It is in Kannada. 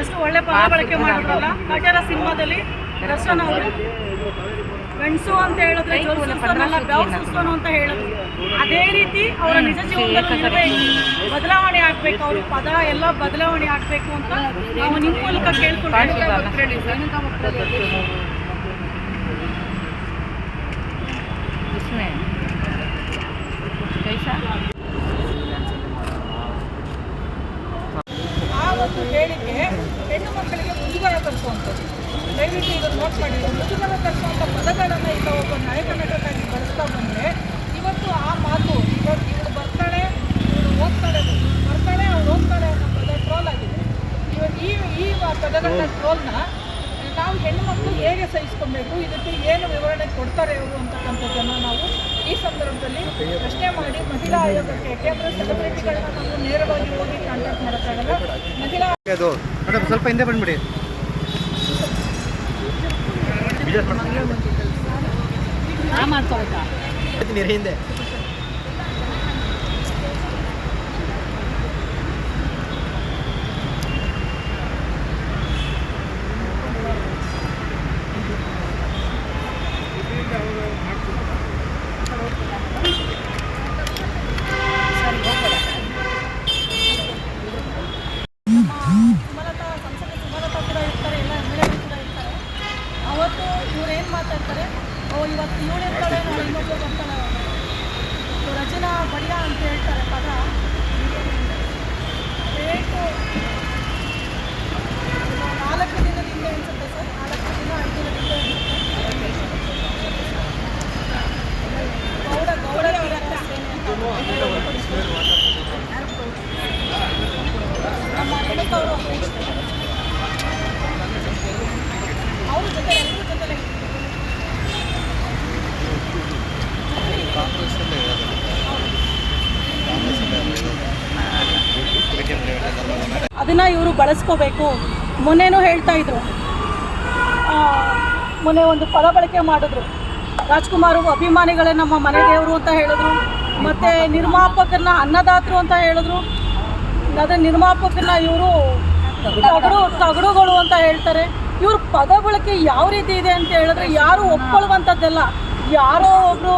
ಎಷ್ಟು ಒಳ್ಳೆ ಪದ ಬಳಕೆ ಮಾಡಿದ್ರಲ್ಲ? ನಟರ ಸಿನಿಮಾದಲ್ಲಿ ದರ್ಶನ್ ಅವರು. ಗಂಡಸು ಅಂತ ಹೇಳಿದ್ರೆ ಜೋರು ಸುರಿಸೋನಲ್ಲ ಬೆವ್ರು ಅಂತ ಹೇಳಿದ್ರು. ಅದೇ ರೀತಿ ಅವರ ನಿಜ ಜೀವನದಲ್ಲಿ ಬದಲಾವಣೆ ಆಗ್ಬೇಕು, ಅವ್ರ ಪದ ಎಲ್ಲ ಬದಲಾವಣೆ ಆಗ್ಬೇಕು ಅಂತ ನಾವು ನಿಮ್ಮ ಮೂಲಕ ಕೇಳ್ಕೊಳ್ತೀವಿ ಹೆಣ್ಣು ಮಕ್ಕಳಿಗೆ ಮುಜುಗರ ತರಿಸುವಂಥದ್ದು. ದಯವಿಟ್ಟು ಇದನ್ನು ನೋಟ್ ಮಾಡಿ. ಮುಜುಗರ ತರಿಸುವಂಥ ಪದಗಳನ್ನು ಈಗ ಒಬ್ಬ ನಾಯಕ ನಟನಾಗಿ ಬಳಸ್ತಾ ಬಂದರೆ ಇವತ್ತು ಆ ಮಾತು ಇವತ್ತು ಇವಳು ಬರ್ತಾಳೆ ಇವಳು ಹೋಗ್ತಾಳೆ ಬರ್ತಾಳೆ ಅವಳು ಹೋಗ್ತಾಳೆ ಅನ್ನೋ ಪದ ಟ್ರೋಲ್ ಆಗಿದೆ. ಇವತ್ತು ಈ ಈ ಪದಗಳ ಟ್ರೋಲ್ನ ನಾವು ಹೆಣ್ಣುಮಕ್ಕಳು ಹೇಗೆ ಸಹಿಸ್ಕೊಬೇಕು ಇದಕ್ಕೆ ಏನು ವಿವರಣೆ ಕೊಡ್ತಾರೆ ಇವರು ಅಂತಕ್ಕಂಥದ್ದನ್ನು ನಾವು ಈ ಸಂದರ್ಭದಲ್ಲಿ ಪ್ರಶ್ನೆ ಮಾಡಿ ಮಹಿಳಾ ಆಯೋಗಕ್ಕೆ ಯಾಕೆಂದರೆ ಸೆಲೆಬ್ರಿಟಿಗಳನ್ನ ನಾವು ನೇರವಾಗಿ ಹೋಗಿ ಕಾಂಟ್ಯಾಕ್ಟ್ ಮಾಡೋಕ್ಕಾಗಲ್ಲ. ಮಹಿಳಾ ಅದು ಮೇಡಮ್ ಸ್ವಲ್ಪ ಹಿಂದೆ ಬಂದ್ಬಿಡಿ. ಮಾಡ್ಕೊಬೇಕಾ ನೀರು ಹಿಂದೆ. ಮಾತಾಡ್ತಾರೆ. ಓ ಇವತ್ತು ಇವಳು ಇರ್ತಾಳೆ ನಾಳೆ ಇನ್ನೊಬ್ಬರು ಬರ್ತಾಳೆ ರಚನಾ ಬಡಿಯ ಅಂತ ಹೇಳ್ತಾರೆ ಪದ. ಅದನ್ನ ಇವರು ಬಳಸ್ಕೋಬೇಕು. ಮೊನ್ನೆನೂ ಹೇಳ್ತಾ ಇದ್ರು. ಆ, ಮೊನ್ನೆ ಒಂದು ಪದ ಬಳಕೆ ಮಾಡಿದ್ರು. ರಾಜ್ಕುಮಾರ್ ಅಭಿಮಾನಿಗಳೇ ನಮ್ಮ ಮನೆ ದೇವರು ಅಂತ ಹೇಳಿದ್ರು. ಮತ್ತೆ ನಿರ್ಮಾಪಕರನ್ನ ಅನ್ನದಾತರು ಅಂತ ಹೇಳಿದ್ರು. ಅದೇ ನಿರ್ಮಾಪಕರನ್ನ ಇವರು ತಗಡು ತಗಡುಗಳು ಅಂತ ಹೇಳ್ತಾರೆ. ಇವ್ರ ಪದ ಬಳಕೆ ಯಾವ ರೀತಿ ಇದೆ ಅಂತ ಹೇಳಿದ್ರೆ ಯಾರು ಒಪ್ಕೊಳ್ಳುವಂಥದ್ದೆಲ್ಲ ಯಾರೋ ಒಬ್ರು